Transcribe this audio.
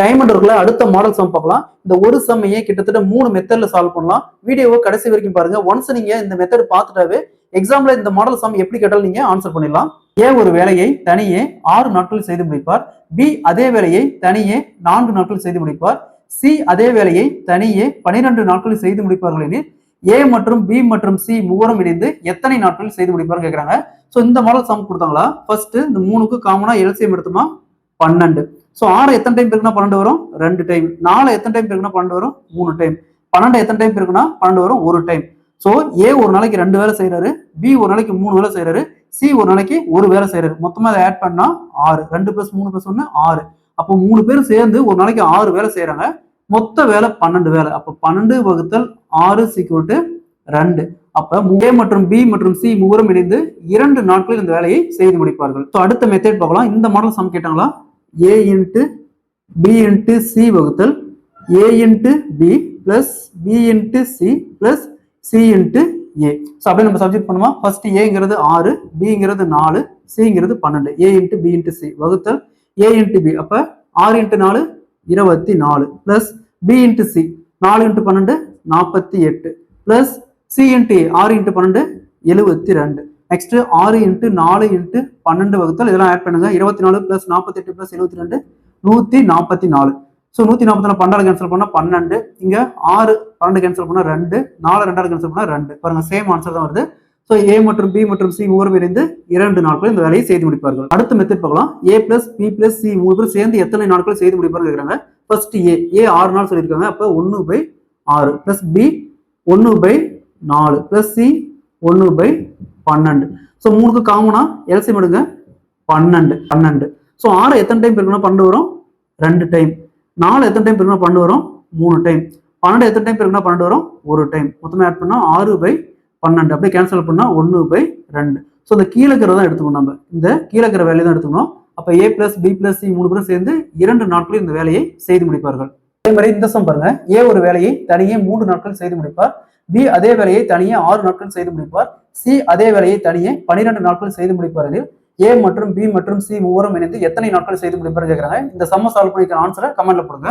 Time இருக்குல்ல அடுத்த model some பார்க்கலாம். இந்த ஒரு சம்மையே கிட்டத்தட்ட மூணு மெத்தட்ல சால்வ் பண்ணலாம். வீடியோவை கடைசி வரைக்கும் பாருங்க. ஒன்ஸ் நீங்க இந்த மெத்தட் பார்த்துட்டாவே எக்ஸாம்ல இந்த மாடல் சம் எப்படி கேட்டாலும் நீங்க ஆன்சர் பண்ணிடலாம். ஏ ஒரு வேலையை தனியே ஆறு நாட்கள் செய்து முடிப்பார். பி அதே வேலையை தனியே நான்கு நாட்கள் செய்து முடிப்பார். சி அதே வேலையை தனியே பனிரெண்டு நாட்களில் செய்து முடிப்பார்கள் எனில் ஏ மற்றும் பி மற்றும் சி மூவரும் இணைந்து எத்தனை நாட்களில் செய்து முடிப்பார்னு கேட்குறாங்க ஸோ இந்த மாடல் சம் கொடுத்தாங்களா? ஃபர்ஸ்ட் இந்த மூணுக்கு காமனா எல்சிஎம் எடுத்தோமா? பன்னெண்டு. ஸோ ஆறு எத்தனை டைம் இருக்குன்னா பன்னெண்டு வரும்? ரெண்டு டைம் நாலு எத்தனை டைம் இருக்குன்னா பன்னெண்டு வரும்? மூணு டைம் பன்னெண்டு எத்தனை டைம் இருக்குன்னா பன்னெண்டு வரும்? ஒரு டைம் ஸோ ஏ ஒரு நாளைக்கு ரெண்டு வேலை செய்கிறாரு பி ஒரு நாளைக்கு மூணு வேலை செய்கிறாரு சி ஒரு நாளைக்கு ஒரு வேலை செய்கிறாரு மொத்தமாக அதை ஆட் பண்ணால் ஆறு. ரெண்டு ப்ளஸ் மூணு ப்ளஸ் ஒன்று ஆறு. அப்போ மூணு பேர் சேர்ந்து ஒரு நாளைக்கு ஆறு வேலை செய்கிறாங்க மொத்த வேலை பன்னெண்டு வேலை. அப்போ பன்னெண்டு வகுத்தல் ஆறு சிக்வட்டு ரெண்டு. அப்போ ஏ மற்றும் பி மற்றும் சி மூவரும் இணைந்து இரண்டு நாட்களில் இந்த வேலையை செய்து முடிப்பார்கள். ஸோ அடுத்த மெத்தட் பார்க்கலாம். இந்த மாடல் சம் கேட்டாங்களா? A into B into C வகுத்தல் A into B plus B into C plus C into A so அப்படியே நம்ம சப்ஜெக்ட் பண்ணுமா? ஃபர்ஸ்ட் ஏங்கிறது ஆறு பிங்கிறது நாலு சிங்கிறது பன்னெண்டு. A into B into C வகுத்தல் ஏ இன்ட்டு பி அப்போ ஆறு இன்ட்டு நாலு இருபத்தி நாலு. பிளஸ் பி இன்ட்டு சி நாலு இன்ட்டு பன்னெண்டு நாற்பத்தி எட்டு. பிளஸ் சி இன்ட்டு ஏ ஆறு இன்ட்டு பன்னெண்டு எழுபத்தி ரெண்டு. நெக்ஸ்ட் ஆறு இன்ட்டு நாலு இன்ட்டு பன்னெண்டு வகுத்தல் இதெல்லாம் ஆட் பண்ணுங்க. இருபத்தி நாலு பிளஸ் நாற்பத்தெட்டு பிளஸ் எழுபத்தி ரெண்டு நூற்றி நாற்பத்தி நாலு ஸோ நூற்றி நாற்பத்தி நாலு பன்னெண்டு. கேன்சல் பண்ணால் பன்னெண்டு இங்கே ஆறு பன்னெண்டு கேன்சல் பண்ணால் ரெண்டு நாலு ரெண்டாவது கேன்சல் பண்ணால் ரெண்டு. பாருங்க சேம் ஆன்சர் தான் வருது. ஸோ ஏ மற்றும் பி மற்றும் சி மூவரும் இணைந்து இரண்டு நாட்கள் இந்த வேலையை செய்து முடிப்பார்கள். அடுத்த மெத்தட் பார்க்கலாம். A plus B plus C மூணு பேரும் சேர்ந்து எத்தனை நாட்கள் செய்து முடிப்பார்கள் இருக்கிறாங்க ஃபர்ஸ்ட் ஏ ஏ ஆறு நாள் சொல்லியிருக்காங்க. அப்போ ஒன்று பை ஆறு. பிளஸ் பி ஒன்று பை நாலு. பிளஸ் சி ஒன்று பை பன்னெண்டு. ஸோ மூணுக்கு காமனா எல்சியம் எடுங்க. பன்னெண்டு பன்னெண்டு. ஸோ ஆறு எத்தனை டைம் பெருக்கணும் பன்னெண்டு வரும்? ரெண்டு டைம் நாலு எத்தனை டைம் பெருக்கணும் பன்னெண்டு வரும்? மூணு டைம் பன்னெண்டு எத்தனை டைம் பெருக்கணும் பன்னெண்டு வரும்? ஒரு டைம் மொத்தமாக ஆட் பண்ணால் ஆறு பை பன்னெண்டு. அப்படியே கேன்சல் பண்ணால் ஒன்று பை ரெண்டு. ஸோ இந்த கீழே தான் எடுத்துக்கணும் நம்ம. இந்த கீழே இருக்கிற வேலையை தான் எடுத்துக்கணும். அப்போ A plus B plus C மூணு பேரும் சேர்ந்து இரண்டு நாட்களில் இந்த வேலையை செய்து முடிப்பார்கள். அதே மாதிரி இந்த சம் பாருங்க. ஏ ஒரு வேலையை தனியே மூன்று நாட்கள் செய்து முடிப்பார். பி அதே வேலையை தனியே ஆறு நாட்கள் செய்து முடிப்பார். சி அதே வேலையை தனியே பனிரெண்டு நாட்கள் செய்து முடிப்பார்கள் ஏ மற்றும் பி மற்றும் சி மூவரும் இணைந்து எத்தனை நாட்கள் செய்து முடிப்பார்கள் கேட்குறாங்க இந்த சம்ம சால்வ் பண்ணிக்கிற ஆன்சரை கமெண்ட்ல போடுங்க.